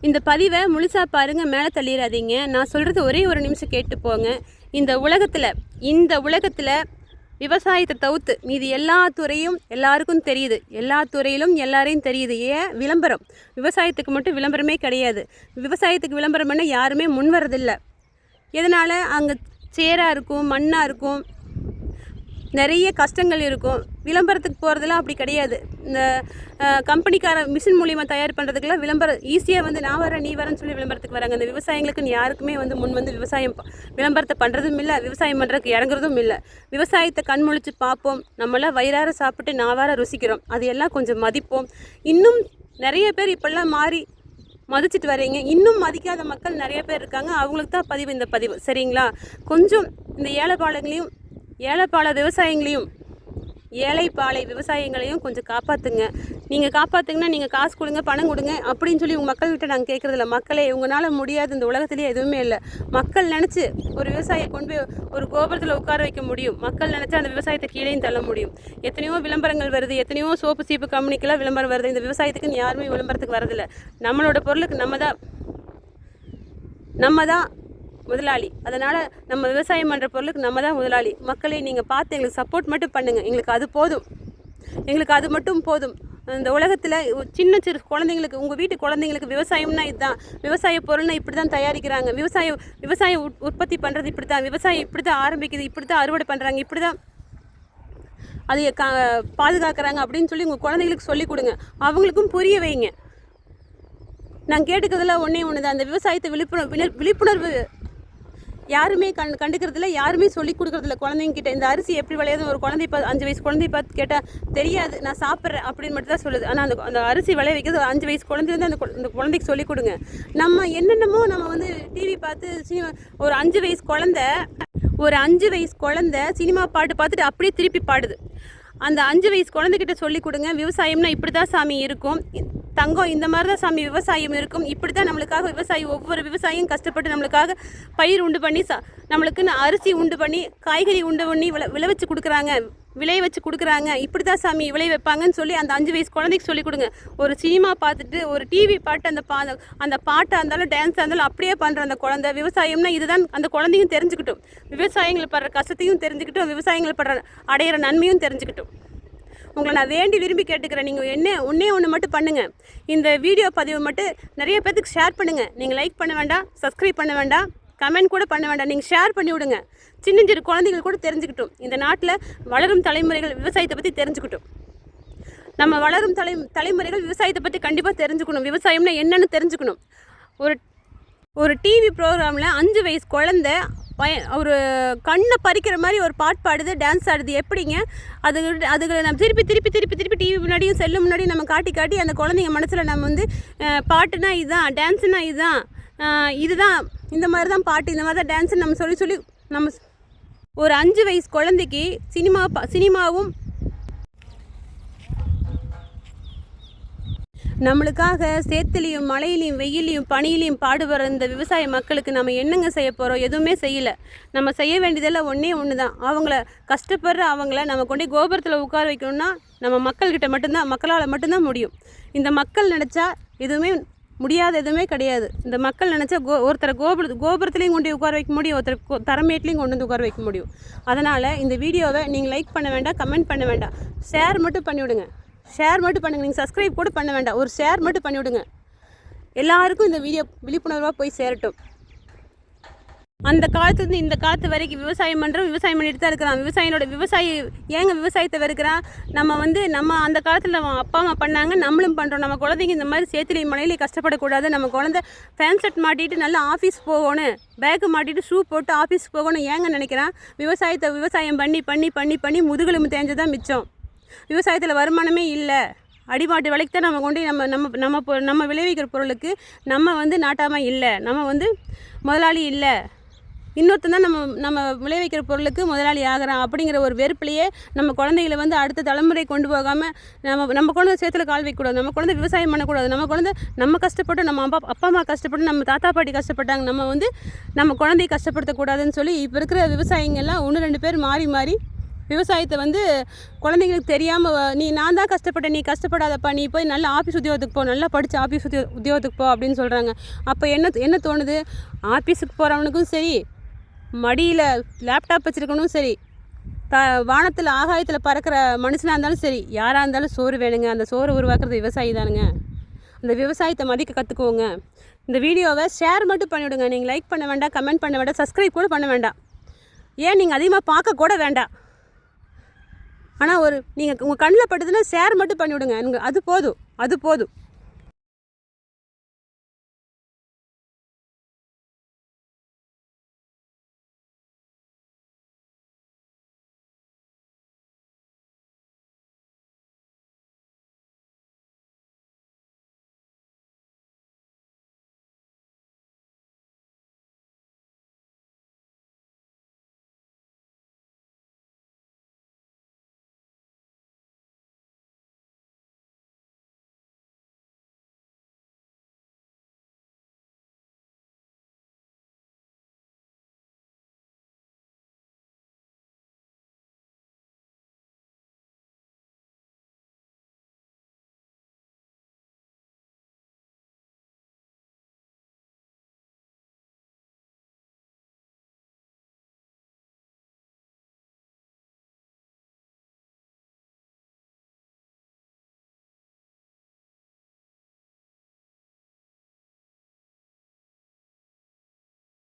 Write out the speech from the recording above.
இந்த பதிவை முழுசாக பாருங்கள் மேலே தள்ளிடாதீங்க நான் சொல்கிறது ஒரே ஒரு நிமிஷம் கேட்டு போங்க. இந்த உலகத்தில் இந்த உலகத்தில் விவசாயத்தை தவிர்த்து மீதி எல்லா துறையும் எல்லாருக்கும் தெரியுது. எல்லா துறையிலும் எல்லாரையும் தெரியுது. ஏன்? விளம்பரம். விவசாயத்துக்கு மட்டும் விளம்பரமே கிடையாது. விவசாயத்துக்கு விளம்பரம் பண்ண யாருமே முன் வரதில்லை எதனால்? அங்கே சேராக இருக்கும் மண்ணாக இருக்கும். நிறைய கஷ்டங்கள் இருக்கும். விளம்பரத்துக்கு போகிறதுலாம் அப்படி கிடையாது. இந்த கம்பெனிக்கார மிஷின் மூலிமா தயார் பண்ணுறதுக்கெல்லாம் விளம்பரம் ஈஸியாக வந்து நான் வரேன் நீ வரேன்னு சொல்லி விளம்பரத்துக்கு வராங்க. அந்த விவசாயிகளுக்கு யாருக்குமே வந்து முன் வந்து விவசாயம் விளம்பரத்தை பண்ணுறதும் இல்லை விவசாயம் பண்ணுறதுக்கு இறங்குறதும் இல்லை. விவசாயத்தை கண்முழிச்சு பார்ப்போம். நம்மளாம் வயிறார சாப்பிட்டு நாவார ருசிக்கிறோம். அது எல்லாம் கொஞ்சம் மதிப்போம். இன்னும் நிறைய பேர் இப்போல்லாம் மாறி மதிச்சிட்டு வரீங்க இன்னும் மதிக்காத மக்கள் நிறைய பேர் இருக்காங்க. அவங்களுக்கு தான் பதிவு இந்த பதிவு. சரிங்களா? கொஞ்சம் இந்த ஏழைப்பாளையங்களையும் ஏழைப்பாலை விவசாயிங்களையும் ஏழைப்பாலை விவசாயங்களையும் கொஞ்சம் காப்பாற்றுங்க நீங்கள் காப்பாற்றுங்கன்னா நீங்கள் காசு கொடுங்க பணம் கொடுங்க அப்படின்னு சொல்லி உங்கள் மக்கள்கிட்ட நாங்கள் கேட்குறதில்ல மக்களே உங்களால் முடியாது. இந்த உலகத்துலேயே எதுவுமே இல்லை. மக்கள் நினச்சி ஒரு விவசாயியை கொண்டு போய் ஒரு கோபுரத்தில் உட்கார வைக்க முடியும். மக்கள் நினச்சா அந்த விவசாயத்தை கீழேயும் தள்ள முடியும். எத்தனையோ விளம்பரங்கள் வருது. எத்தனையோ சோப்பு சீப்பு கம்பெனிக்கெல்லாம் விளம்பரம் வருது. இந்த விவசாயத்துக்குன்னு யாருமே விளம்பரத்துக்கு வரதில்லை நம்மளோட பொருளுக்கு நம்ம தான் நம்ம தான் முதலாளி. அதனால் நம்ம விவசாயம் பண்ணுற பொருளுக்கு நம்ம தான் முதலாளி. மக்களை நீங்கள் பார்த்து எங்களுக்கு சப்போர்ட் மட்டும் பண்ணுங்கள் எங்களுக்கு அது போதும். எங்களுக்கு அது மட்டும் போதும். இந்த உலகத்தில் சின்ன சிறு குழந்தைங்களுக்கு உங்கள் வீட்டு குழந்தைங்களுக்கு விவசாயம்னா இதுதான். விவசாய பொருள்னா இப்படி தான் தயாரிக்கிறாங்க விவசாயம் விவசாயம் உற்பத்தி பண்ணுறது இப்படி தான் விவசாயம் இப்படி தான் ஆரம்பிக்குது. இப்படி தான் அறுவடை பண்ணுறாங்க இப்படி தான் அதை கா பாதுகாக்கிறாங்க அப்படின்னு சொல்லி உங்கள் குழந்தைங்களுக்கு சொல்லிக் கொடுங்க. அவங்களுக்கும் புரிய வைங்க. நான் கேட்டுக்கிறதுல ஒன்றே ஒன்று தான் அந்த விவசாயத்தை விழிப்புணர்வு விழிப்புணர்வு யாருமே கண் கண்டுக்கிறதில்ல யாருமே சொல்லி கொடுக்குறதில்ல. குழந்தைங்க கிட்டே இந்த அரிசி எப்படி விளையாதுன்னு ஒரு குழந்தை இப்போ அஞ்சு வயசு குழந்தை பார்த்து கேட்டால் தெரியாது நான் சாப்பிட்றேன் அப்படின்னு மட்டும் தான் சொல்லுது. ஆனால் அந்த அந்த அரிசி விளைய வைக்கிறது ஒரு அஞ்சு வயசு குழந்தை வந்து அந்த கு- அந்த குழந்தைக்கு சொல்லிக் கொடுங்க. நம்ம என்னென்னமோ நம்ம வந்து டிவி பார்த்து ஒரு அஞ்சு வயசு குழந்த ஒரு அஞ்சு வயசு குழந்த சினிமா பாட்டு பார்த்துட்டு அப்படியே திருப்பி பாடுது. அந்த அஞ்சு வயசு குழந்தைகிட்ட சொல்லி கொடுங்க. விவசாயம்னா இப்படி தான் சாமி இருக்கும். தங்கம் இந்த மாதிரி தான் சாமி விவசாயம் இருக்கும். இப்படி தான் நம்மளுக்காக விவசாயி ஒவ்வொரு விவசாயியும் கஷ்டப்பட்டு நம்மளுக்காக பயிர் உண்டு பண்ணி சா நம்மளுக்குன்னு அரிசி உண்டு பண்ணி காய்கறி உண்டு பண்ணி விளை விளைவிச்சு கொடுக்குறாங்க. விளைய வச்சு கொடுக்குறாங்க. இப்படி தான் சாமி விளைய வைப்பாங்கன்னு சொல்லி அந்த அஞ்சு வயசு குழந்தைக்கு சொல்லிக் கொடுங்க. ஒரு சினிமா பார்த்துட்டு ஒரு டிவி பாட்டு அந்த பா அந்த பாட்டாக இருந்தாலும் டான்ஸாக இருந்தாலும் அப்படியே பண்ணுற அந்த குழந்தை. விவசாயம்னா இதுதான் அந்த குழந்தையும் தெரிஞ்சுக்கிட்டும். விவசாயிகள் படுற கஷ்டத்தையும் தெரிஞ்சுக்கிட்டும் விவசாயிகள் படுற அடையிற நன்மையும் தெரிஞ்சுக்கிட்டும். உங்களை நான் வேண்டி விரும்பி கேட்டுக்கிறேன். நீங்கள் என்ன ஒன்றே ஒன்று மட்டும் பண்ணுங்கள் இந்த வீடியோ பதிவு மட்டும் நிறைய பேத்துக்கு ஷேர் பண்ணுங்கள் நீங்கள் லைக் பண்ண வேண்டாம் சப்ஸ்கிரைப் பண்ண வேண்டாம் கமெண்ட் கூட பண்ண வேண்டாம். நீங்கள் ஷேர் பண்ணி விடுங்க. சின்ன சிறு குழந்தைகள் கூட தெரிஞ்சுக்கிட்டும். இந்த நாட்டில் வளரும் தலைமுறைகள் விவசாயத்தை பற்றி தெரிஞ்சுக்கிட்டும். நம்ம வளரும் தலை தலைமுறைகள் விவசாயத்தை பற்றி கண்டிப்பாக தெரிஞ்சுக்கணும். விவசாயம்னா என்னென்னு தெரிஞ்சுக்கணும். ஒரு ஒரு டிவி ப்ரோக்ராமில் அஞ்சு வயசு குழந்த ஒரு கண்ணை பறிக்கிற மாதிரி ஒரு பாட்டு பாடுது டான்ஸ் ஆடுது. எப்படிங்க? அது அதுகளை நம்ம திருப்பி திருப்பி திருப்பி திருப்பி டிவி முன்னாடியும் செல்லு முன்னாடியும் நம்ம காட்டி காட்டி அந்த குழந்தைங்க மனசில் நம்ம வந்து பாட்டுனா இதுதான் டான்ஸுனா இதுதான் இதுதான் இந்த மாதிரி தான் பாட்டு இந்த மாதிரி தான் டான்ஸுன்னு நம்ம சொல்லி சொல்லி நம்ம ஒரு அஞ்சு வயசு குழந்தைக்கு சினிமா பா- சினிமாவும் நம்மளுக்காக சேத்துலையும் மழையிலையும் வெயிலையும் பனியிலையும் பாடுபடுற இந்த விவசாய மக்களுக்கு நம்ம என்னங்க செய்ய போகிறோம் எதுவுமே செய்யலை. நம்ம செய்ய வேண்டியதெல்லாம் ஒன்றே ஒன்று தான் அவங்கள கஷ்டப்படுற அவங்கள நம்ம கொண்டு கோபுரத்தில் உட்கார வைக்கணும்னா நம்ம மக்கள்கிட்ட மட்டும்தான் மக்களால் மட்டும்தான் முடியும். இந்த மக்கள் நினச்சா எதுவுமே முடியாத எதுவுமே கிடையாது. இந்த மக்கள் நினச்சா கோ ஒருத்தரை கோபுர கோபுரத்துலேயும் கொண்டு உட்கார வைக்க முடியும் ஒருத்தர் தரமேட்லேயும் கொண்டு வந்து உட்கார வைக்க முடியும். அதனால் இந்த வீடியோவை நீங்கள் லைக் பண்ண வேண்டாம் கமெண்ட் பண்ண வேண்டாம். ஷேர் மட்டும் பண்ணிவிடுங்க. ஷேர் மட்டும் பண்ணுங்கள் நீங்கள் சப்ஸ்கிரைப் கூட பண்ண வேண்டாம். ஒரு ஷேர் மட்டும் பண்ணிவிடுங்க எல்லாருக்கும் இந்த வீடியோ விழிப்புணர்வாக போய் சேரட்டும். அந்த காலத்துலேருந்து இந்த காலத்து வரைக்கும் விவசாயம் பண்ணுறோம் விவசாயம் பண்ணிட்டு தான் இருக்கிறான். விவசாயினோட விவசாயி ஏங்க விவசாயத்தை வெறுக்கிறான்? நம்ம வந்து நம்ம அந்த காலத்தில் அப்பா அம்மா பண்ணாங்க நம்மளும் பண்ணுறோம் நம்ம குழந்தைங்க இந்த மாதிரி சேத்துலையும் மழையிலையும் கஷ்டப்படக்கூடாது. நம்ம குழந்த ஃபேன் செட் மாட்டிட்டு நல்லா ஆஃபீஸ் போகணும். பேக்கு மாட்டிட்டு ஷூ போட்டு ஆஃபீஸ் போகணும். ஏங்க நினைக்கிறான்? விவசாயத்தை விவசாயம் பண்ணி பண்ணி பண்ணி பண்ணி முதுகெலும்பு தேஞ்சதான் மிச்சம். விவசாயத்தில் வருமானமே இல்லை. அடிமாட்டு விலைக்கு தான் நம்ம கொண்டு நம்ம நம்ம நம்ம பொ- நம்ம விளைவிக்கிற பொருளுக்கு நம்ம வந்து நாட்டாமல் இல்லை. நம்ம வந்து முதலாளி இல்லை. இன்னொருத்தன் தான் நம்ம நம்ம விளைவிக்கிற பொருளுக்கு முதலாளி ஆகிறான் அப்படிங்கிற ஒரு வெறுப்புலையே நம்ம குழந்தைகளை வந்து அடுத்த தலைமுறை கொண்டு போகாமல் நம்ம நம்ம குழந்தை சேத்துல கால் வைக்கக்கூடாது. நம்ம குழந்தை விவசாயம் பண்ணக்கூடாது. நம்ம குழந்தை நம்ம கஷ்டப்பட்டு நம்ம அப்பா அப்பா அம்மா கஷ்டப்பட்டு நம்ம தாத்தா பாட்டி கஷ்டப்பட்டாங்க. நம்ம வந்து நம்ம குழந்தைய கஷ்டப்படுத்தக்கூடாதுன்னு சொல்லி இப்போ இருக்கிற விவசாயிங்கள்லாம் ஒன்று ரெண்டு பேர் மாறி மாறி விவசாயத்தை வந்து குழந்தைங்களுக்கு தெரியாமல் நீ நான் தான் கஷ்டப்பட்டேன். நீ கஷ்டப்படாதப்பா. நீ போய் நல்ல ஆஃபீஸ் உத்தியோகத்துக்கு போ. நல்லா படித்து ஆஃபீஸ் உத்தியோ உத்தியோகத்துக்கு போ. அப்படின்னு சொல்கிறாங்க அப்போ என்ன என்ன தோணுது? ஆஃபீஸுக்கு போகிறவனுக்கும் சரி மடியில் லேப்டாப் வச்சுருக்கணும் சரி த வானத்தில் ஆகாயத்தில் பறக்கிற மனுஷனாக இருந்தாலும் சரி யாராக இருந்தாலும் சோறு வேணுங்க. அந்த சோறு உருவாக்குறது விவசாயி தானுங்க. அந்த விவசாயத்தை மதிக்க கற்றுக்குவோங்க இந்த வீடியோவை ஷேர் மட்டும் பண்ணிவிடுங்க. நீங்கள் லைக் பண்ண வேண்டாம் கமெண்ட் பண்ண வேண்டாம் சப்ஸ்கிரைப் கூட பண்ண வேண்டாம். ஏன் நீங்கள் அதிகமாக பார்க்க கூட வேண்டாம். ஆனால் ஒரு நீங்கள் உங்கள் கண்ணில் பட்டதுன்னா ஷேர் மட்டும் பண்ணிவிடுங்க. எனக்கு அது போதும். அது போதும்.